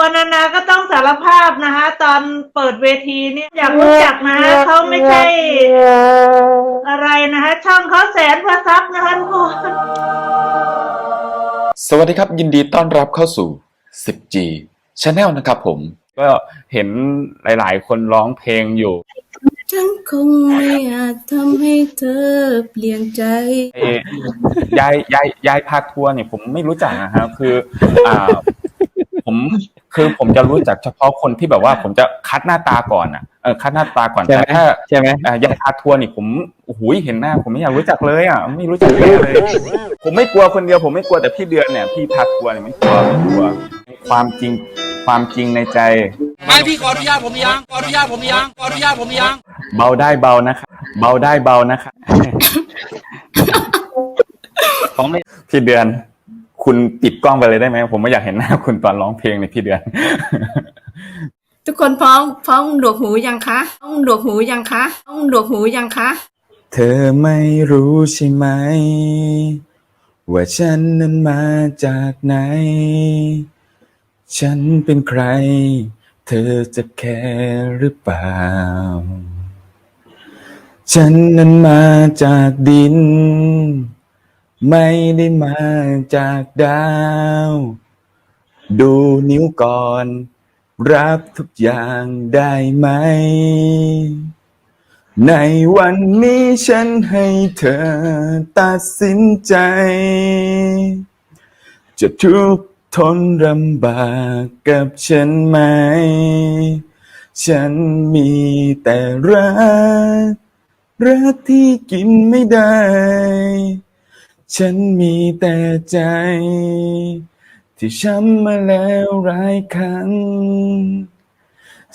วนานาก็ต้องสารภาพนะคะ ตอนเปิดเวทีเนี่ยอยากรู้จักนะฮะเขาไม่ใช่อะไรนะคะช่องเขาแสนพระซับนะคะทุกคนสวัสดีครับ ยินดีต้อนรับเข้าสู่ 10G Channel นะครับผม ก็เห็นหลาย ๆ คนร้องเพลงอยู่ ฉันคงไม่อาจทำให้เธอเปลี่ยนใจเอ่อยายยายยายพาทัวร์เนี่ยผมไม่รู้จักนะครับคืออ่าผม คือผมจะรู้จักเฉพาะคนที่แบบว่าผมจะคัดหน้าตาก่อนอะเออคัดหน้าตาก่อนใช่ไหมแต่ถ้าใช่ไหมอ่ายายพาทัวร์นี่ผมโอ้โหเห็นหน้า ผมไม่อยากรู้จักเลยอะไม่รู้จักเลยเลย ผมไม่กลัวคนเดียวผมไม่กลัวแต่พี่เดือนเนี่ยพี่พาทัวร์เนี่ยไม่กลัวไม่กลัวความจริงความจริงในใจไม่พี่ขออนุญาตผมยังขออนุญาตผมยังขออนุญาตผมยังเบาได้เบานะครับเบาได้เบานะครับผมไม่พี่เดือน คุณปิดกล้องไปเลยได้ไหมผมไม่อยากเห็นหน้าคุณตอนร้องเพลงในพี่เดือน ทุกคนพร้อมพร้อมหนวกหูยังคะพร้อมหนวกหูยังคะพร้อมหนวกหูยังคะ เธอไม่รู้ใช่ไหม ว่าฉันนั้นมาจากไหน ฉันเป็นใคร เธอจะแคร์หรือเปล่า ฉันนั้นมาจากดิน ไม่ได้มาจากดาว ดูนิ้วก่อน รับทุกอย่างได้ไหม ในวันนี้ฉันให้เธอตัดสินใจ จะทุกข์ทนลำบากกับฉันไหม ฉันมีแต่รัก รักที่กินไม่ได้ ฉันมีแต่ใจ ที่ช้ำมาแล้วหลายครั้ง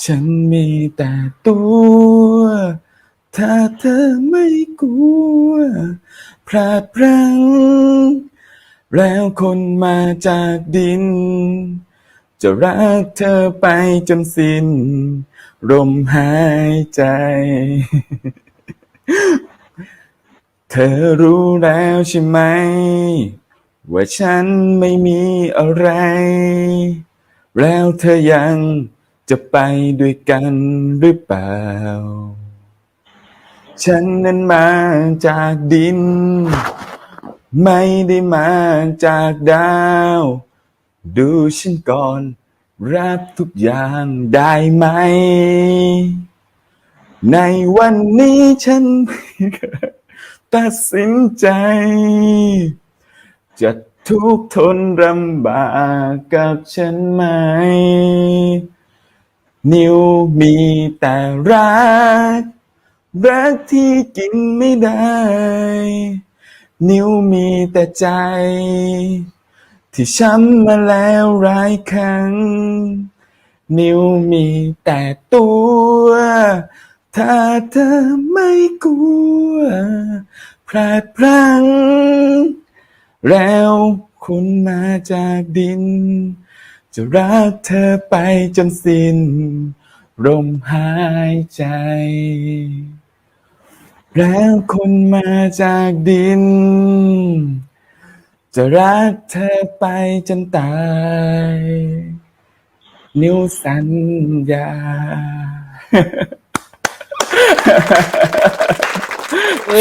ฉันมีแต่ตัว ถ้าเธอไม่กลัว พลาดพลั้ง แล้วคนมาจากดิน จะรักเธอไปจนสิ้นลมหายใจ ธอรู้แล้วใช่ไหม ว่าฉันไม่มีอะไร แล้วเธอยังจะไปด้วยกันหรือเปล่า ฉันนั้นมาจากดิน ไม่ได้มาจากดาว ดูฉันก่อน รับทุกอย่างได้ไหม ในวันนี้ฉัน ตัดสินใจ จะทุกข์ทนลำบากกับฉันไหม นิวมีแต่รัก รักที่กินไม่ได้ นิวมีแต่ใจ ที่ช้ำมาแล้วหลายครั้ง นิวมีแต่ตัว ถ้าเธอไม่กลัวพลาดพลั้งแล้วคุณมาจากดิน จะรักเธอไปจนสิ้นลมหายใจ แล้วคนมาจากดิน จะรักเธอไปจนตาย นิ้วสัญญา เอ